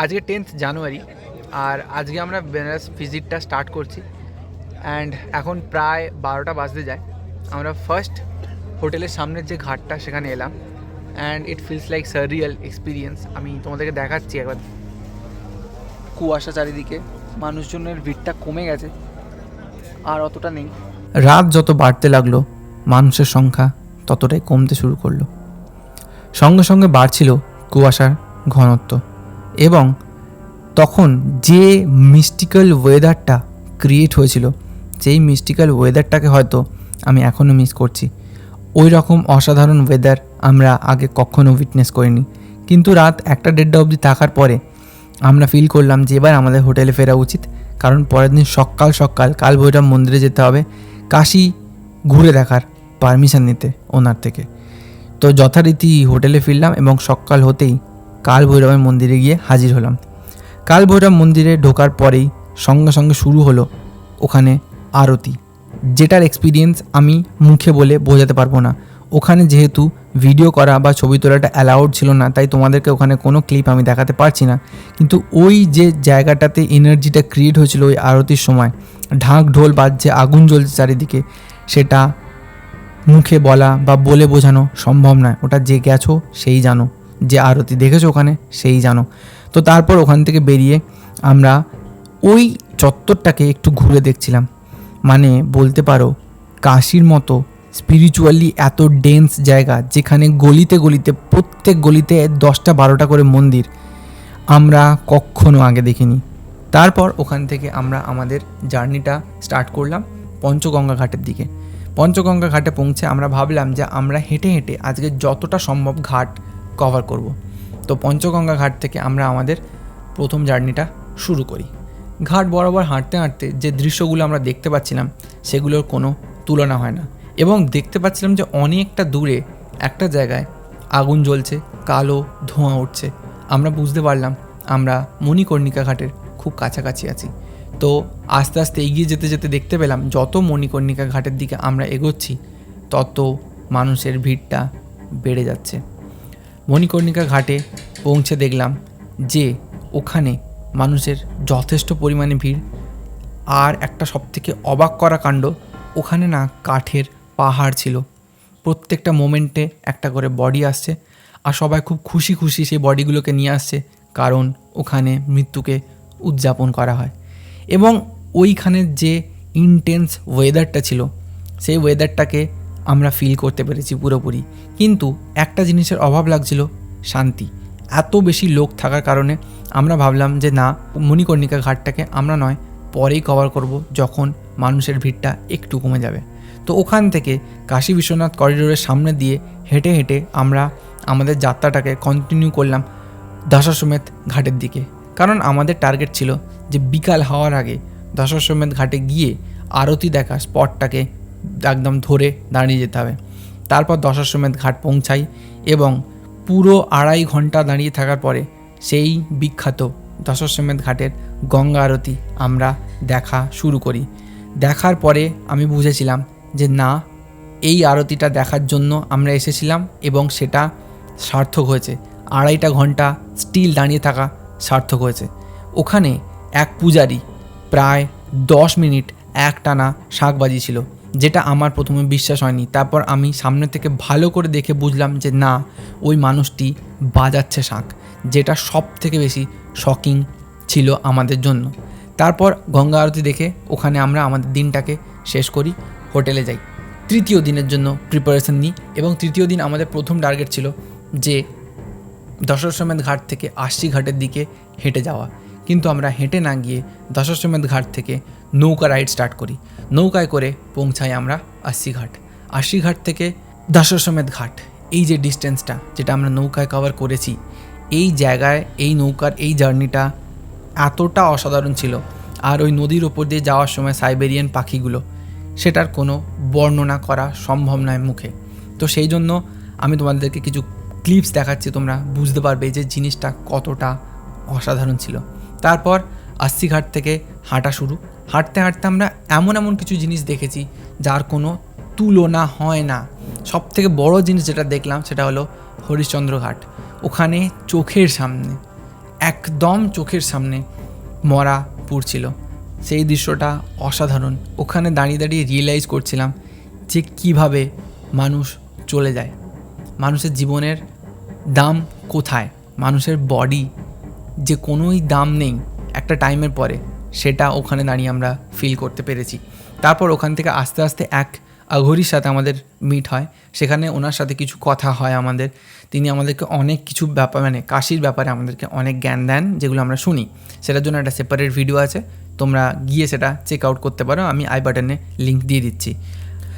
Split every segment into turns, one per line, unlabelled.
আজকে টেন্থ জানুয়ারি, আর আজকে আমরা বেনারস ভিজিটটা স্টার্ট করছি। অ্যান্ড এখন প্রায় বারোটা বাজতে যায়। আমরা ফার্স্ট হোটেলের সামনের যে ঘাটটা, সেখানে এলাম। And it feels like surreal experience আমি তোমাদেরকে দেখাচ্ছি একবার। কুয়াশা চারিদিকে, মানুষজনের ভিড়টা কমে গেছে। আর অতটা নেই। রাত যত বাড়তে লাগল, মানুষের সংখ্যা ততটাই কমতে শুরু করল। সঙ্গে সঙ্গে বাড়ছিল কুয়াশার ঘনত্ব। এবং তখন যে মিস্টিক্যাল ওয়েদারটা ক্রিয়েট হয়েছিল, সেই মিস্টিক্যাল ওয়েদারটাকে হয়তো আমি এখনও মিস করছি। ওই রকম অসাধারণ ওয়েদার আমরা আগে কখনো উইটনেস করিনি। কিন্তু রাত একটা দেড়টা অবধি থাকার পরে আমরা ফিল করলাম যে এবার আমাদের হোটেলে ফেরা উচিত। কারণ পরের দিন সকাল সকাল কাল ভৈরব মন্দিরে যেতে হবে, কাশি ঘুরে দেখার পারমিশন নিতে ওনার থেকে। তো যথারীতি হোটেলে ফিরলাম এবং সকাল হতেই কাল ভৈরবের মন্দিরে গিয়ে হাজির হলাম। কাল ভৈরব মন্দিরে ঢোকার পরেই সঙ্গে সঙ্গে শুরু হলো ওখানে আরতি। যেটার এক্সপিরিয়েন্স আমি মুখে বলে বোঝাতে পারব না। ওখানে যেহেতু ভিডিও করা বা ছবি তোলাটা অ্যালাউড ছিল না, তাই তোমাদেরকে ওখানে কোনো ক্লিপ আমি দেখাতে পারছি না। কিন্তু ওই যে জায়গাটাতে এনার্জিটা ক্রিয়েট হয়েছিল ওই আরতির সময়, ঢাক ঢোল বাজছে, আগুন জ্বলছে চারিদিকে, সেটা মুখে বলা বা বলে বোঝানো সম্ভব নয়। ওটা যে গেছো সেই জানো। যে আরতি দেখেছ ওখানে, সেই জানো। তো তারপর ওখান থেকে বেরিয়ে আমরা ওই চত্বরটাকে একটু ঘুরে দেখছিলাম। মানে বলতে পারো, কাশির মতো স্পিরিচুয়ালি এত ডেন্স জায়গা, যেখানে গলিতে গলিতে, প্রত্যেক গলিতে দশটা বারোটা করে মন্দির আমরা কখনো আগে দেখিনি। তারপর ওখান থেকে আমরা আমাদের জার্নিটা স্টার্ট করলাম পঞ্চগঙ্গা ঘাটের দিকে। পঞ্চগঙ্গা ঘাটে পৌঁছে আমরা ভাবলাম যে আমরা হেঁটে হেঁটে আজকে যতটা সম্ভব ঘাট কভার করব। তো পঞ্চগঙ্গা ঘাট থেকে আমরা আমাদের প্রথম জার্নিটা শুরু করি। ঘাট বরাবর হাঁটতে হাঁটতে যে দৃশ্যগুলো আমরা দেখতে পাচ্ছিলাম, সেগুলোর কোনো তুলনা হয় না। এবং দেখতে পাচ্ছিলাম যে অনেকটা দূরে একটা জায়গায় আগুন জ্বলছে, কালো ধোঁয়া উঠছে। আমরা বুঝতে পারলাম, আমরা মণিকর্ণিকা ঘাটের খুব কাছাকাছি আছি। তো আস্তে আস্তে এগিয়ে যেতে যেতে দেখতে পেলাম, যত মণিকর্ণিকা ঘাটের দিকে আমরা এগোচ্ছি, তত মানুষের ভিড়টা বেড়ে যাচ্ছে। মণিকর্ণিকা ঘাটে পৌঁছে দেখলাম যে ওখানে মানুষের যথেষ্ট পরিমাণে ভিড়। আর একটা সবথেকে অবাক করা কাণ্ড, ওখানে না কাঠের পাহাড় ছিল। প্রত্যেকটা মোমেন্টে একটা করে বডি আসছে আর সবাই খুব খুশি খুশি সেই বডিগুলোকে নিয়ে আসছে কারণ ওখানে মৃত্যুকে উদযাপন করা হয়। এবং ওইখানের যে ইনটেন্স ওয়েদারটা ছিল, সেই ওয়েদারটাকে আমরা ফিল করতে পেরেছি পুরোপুরি। কিন্তু একটা জিনিসের অভাব লাগছিল, শান্তি। এত বেশি লোক থাকার কারণে আমরা ভাবলাম যে না, মণিকর্ণিকা ঘাটটাকে আমরা নয়, পরেই কভার করব যখন মানুষের ভিড়টা একটু কমে যাবে। তো ওখান থেকে কাশী বিশ্বনাথ করিডোরের সামনে দিয়ে হেঁটে হেঁটে আমরা আমাদের যাত্রাটাকে কন্টিনিউ করলাম দশাশ্বমেধ ঘাটের দিকে। কারণ আমাদের টার্গেট ছিল যে বিকাল হওয়ার আগে দশাশ্বমেধ ঘাটে গিয়ে আরতি দেখা স্পটটাকে একদম ধরে দাঁড়িয়ে যেতে হবে। তারপর দশাশ্বমেধ ঘাট পৌঁছাই এবং পুরো আড়াই ঘণ্টা দাঁড়িয়ে থাকার পরে সেই বিখ্যাত দশাশ্বমেধ ঘাটের গঙ্গা আরতি আমরা দেখা শুরু করি। দেখার পরে আমি বুঝেছিলাম যে না, এই আরতিটা দেখার জন্য আমরা এসেছিলাম এবং সেটা সার্থক হয়েছে। আড়াইটা ঘণ্টা স্টিল দাঁড়িয়ে থাকা সার্থক হয়েছে। ওখানে এক পূজারি প্রায় দশ মিনিট এক টানা শাক বাজিয়েছিল যেটা আমার প্রথমে বিশ্বাস হয়নি। তারপর আমি সামনে থেকে ভালো করে দেখে বুঝলাম যে না, ওই মানুষটি বাজাচ্ছে শাঁখ, যেটা সব থেকে বেশি শকিং ছিল আমাদের জন্য। তারপর গঙ্গা আরতি দেখে ওখানে আমরা আমাদের দিনটাকে শেষ করি, হোটেলে যাই। তৃতীয় দিনের জন্য প্রিপারেশন নিই এবং তৃতীয় দিন আমাদের প্রথম টার্গেট ছিল যে দশাশ্বমেধ ঘাট থেকে আশি ঘাটের দিকে হেঁটে যাওয়া। কিন্তু আমরা হেঁটে না গিয়ে দশাশ্বমেধ ঘাট থেকে নৌকা রাইড স্টার্ট করি। নৌকায় করে পৌঁছাই আমরা আশি ঘাট। আশি ঘাট থেকে দশাশ্বমেধ ঘাট। এই যে ডিস্টেন্সটা যেটা আমরা নৌকায় কভার করেছি, এই জায়গায়, এই নৌকার এই জার্নিটা এতটা অসাধারণ ছিল। আর ওই নদীর ওপর দিয়ে যাওয়ার সময় সাইবেরিয়ান পাখিগুলো, সেটার কোনো বর্ণনা করা সম্ভব নয় মুখে। তো সেই জন্য আমি তোমাদেরকে কিছু ক্লিপস দেখাচ্ছি, তোমরা বুঝতে পারবে যে জিনিসটা কতটা অসাধারণ ছিল। তারপর আস্তিঘাট থেকে হাঁটা শুরু। হাঁটতে হাঁটতে আমরা এমন এমন কিছু জিনিস দেখেছি যার কোনো তুলনা হয় না। সব থেকে বড় জিনিস যেটা দেখলাম সেটা হলো হরিশ্চন্দ্র ঘাট। ওখানে চোখের সামনে, একদম চোখের সামনে মরা পড়ছিল সেই দৃশ্যটা অসাধারণ। ওখানে দাঁড়িয়ে দাঁড়িয়ে রিয়েলাইজ করছিলাম যে কীভাবে মানুষ চলে যায়। মানুষের জীবনের দাম কোথায়? মানুষের বডি যে কোনোই দাম নেই একটা টাইমের পরে, সেটা ওখানে দাঁড়িয়ে আমরা ফিল করতে পেরেছি। তারপর ওখান থেকে আস্তে আস্তে এক আঘরির সাথে আমাদের মিট হয়। সেখানে ওনার সাথে কিছু কথা হয় আমাদের। তিনি আমাদেরকে অনেক কিছু ব্যাপার মানে কাশির ব্যাপারে আমাদেরকে অনেক জ্ঞান দেন, যেগুলো আমরা শুনি। সেটার জন্য একটা সেপারেট ভিডিও আছে। তোমরা গিয়ে সেটা চেক আউট করতে পারো। আমি আই বাটনে লিঙ্ক দিয়ে দিচ্ছি।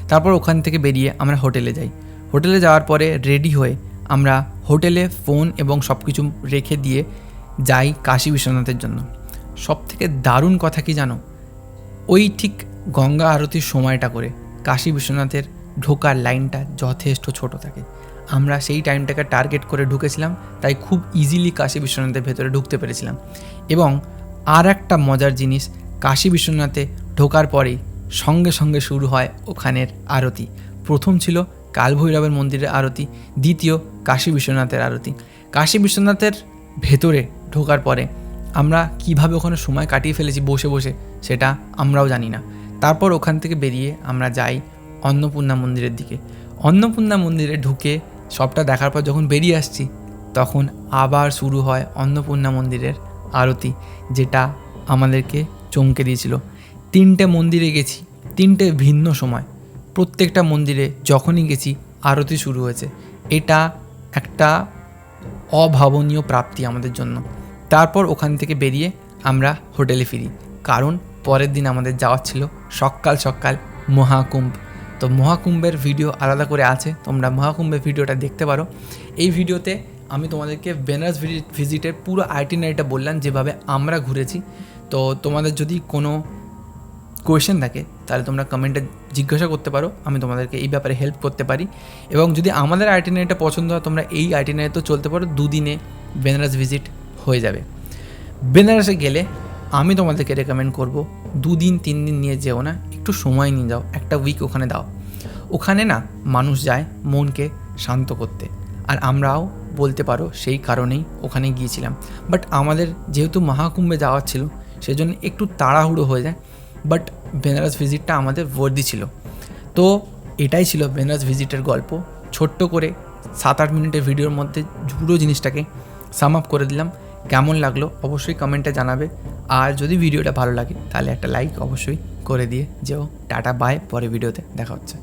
তারপর ওখান থেকে বেরিয়ে আমরা হোটেলে যাই। হোটেলে যাওয়ার পরে রেডি হয়ে আমরা হোটেলে ফোন এবং সব কিছু রেখে দিয়ে যাই কাশী বিশ্বনাথের জন্য। সব থেকে দারুণ কথা কি জানো? ওই ঠিক গঙ্গা আরতির সময়টা করে কাশী বিশ্বনাথের ঢোকার লাইনটা যথেষ্ট ছোট থাকে। আমরা সেই টাইমটাকে টার্গেট করে ঢুকেছিলাম, তাই খুব ইজিলি কাশী বিশ্বনাথের ভেতরে ঢুকতে পেরেছিলাম। এবং আর একটা মজার জিনিস, কাশী বিশ্বনাথে ঢোকার পরেই সঙ্গে সঙ্গে শুরু হয় ওখানের আরতি। প্রথম ছিল কালভৈরবের মন্দিরের আরতি, দ্বিতীয় কাশী বিশ্বনাথের আরতি। কাশী বিশ্বনাথের ভেতরে ঢোকার পরে আমরা কীভাবে ওখানে সময় কাটিয়ে ফেলেছি বসে বসে সেটা আমরাও জানি না। তারপর ওখান থেকে বেরিয়ে আমরা যাই অন্নপূর্ণা মন্দিরের দিকে। অন্নপূর্ণা মন্দিরে ঢুকে সবটা দেখার পর যখন বেরিয়ে আসছি, তখন আবার শুরু হয় অন্নপূর্ণা মন্দিরের আরতি, যেটা আমাদেরকে চমকে দিয়েছিল। তিনটে মন্দিরে গেছি, তিনটে ভিন্ন সময়। প্রত্যেকটা মন্দিরে যখনই গেছি, আরতি শুরু হয়েছে। এটা একটা অভাবনীয় প্রাপ্তি আমাদের জন্য। তারপর ওখান থেকে বেরিয়ে আমরা হোটেলে ফিরি। কারণ পরের দিন আমাদের যাওয়ার ছিল সকাল সকাল মহাকুম্ভ। তো মহাকুম্ভের ভিডিও আলাদা করে আছে, তোমরা মহাকুম্ভের ভিডিওটা দেখতে পারো। এই ভিডিওতে আমি তোমাদেরকে বেনারস ভিজিটের পুরো আইটিনারিটা বললাম, যেভাবে আমরা ঘুরেছি। তো তোমাদের যদি কোনো কোয়েশ্চেন থাকে, তাহলে তোমরা কমেন্টে জিজ্ঞাসা করতে পারো, আমি তোমাদেরকে এই ব্যাপারে হেল্প করতে পারি। এবং যদি আমাদের আইটিনারিটা পছন্দ হয়, তোমরা এই আইটিনারিতে চলতে পারো, দুদিনে বেনারস ভিজিট হয়ে যাবে। বেনারসে গেলে আমি তোমাদেরকে রেকমেন্ড করব, দুদিন তিন দিন নিয়ে যেও না, একটু সময় নিয়ে যাও, একটা উইক ওখানে দাও। ওখানে না, মানুষ যায় মনকে শান্ত করতে। আর আমরাও বলতে পারো, সেই কারণেই ওখানে গিয়েছিলাম। বাট আমাদের যেহেতু মহাকুম্ভে যাওয়ার ছিল, সেজন্য একটু তাড়াহুড়ো হয়ে যায়। বাট বেনারস ভিজিটটা আমাদের বর্দি ছিল। তো এটাই ছিল বেনারস ভিজিটের গল্প। ছোট্ট করে সাত আট মিনিটের ভিডিওর মধ্যে পুরো জিনিসটাকে সাম আপ করে দিলাম। কেমন লাগল অবশ্যই কমেন্টে জানাবে। আর যদি ভিডিওটা ভালো লাগে তাহলে একটা লাইক অবশ্যই করে দিয়ে যেও। টাটা বাই পরে ভিডিওতে দেখা হচ্ছে।